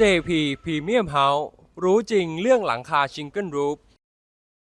JP Premium House รู้จริงเรื่องหลังคาชิงเกิลรูฟ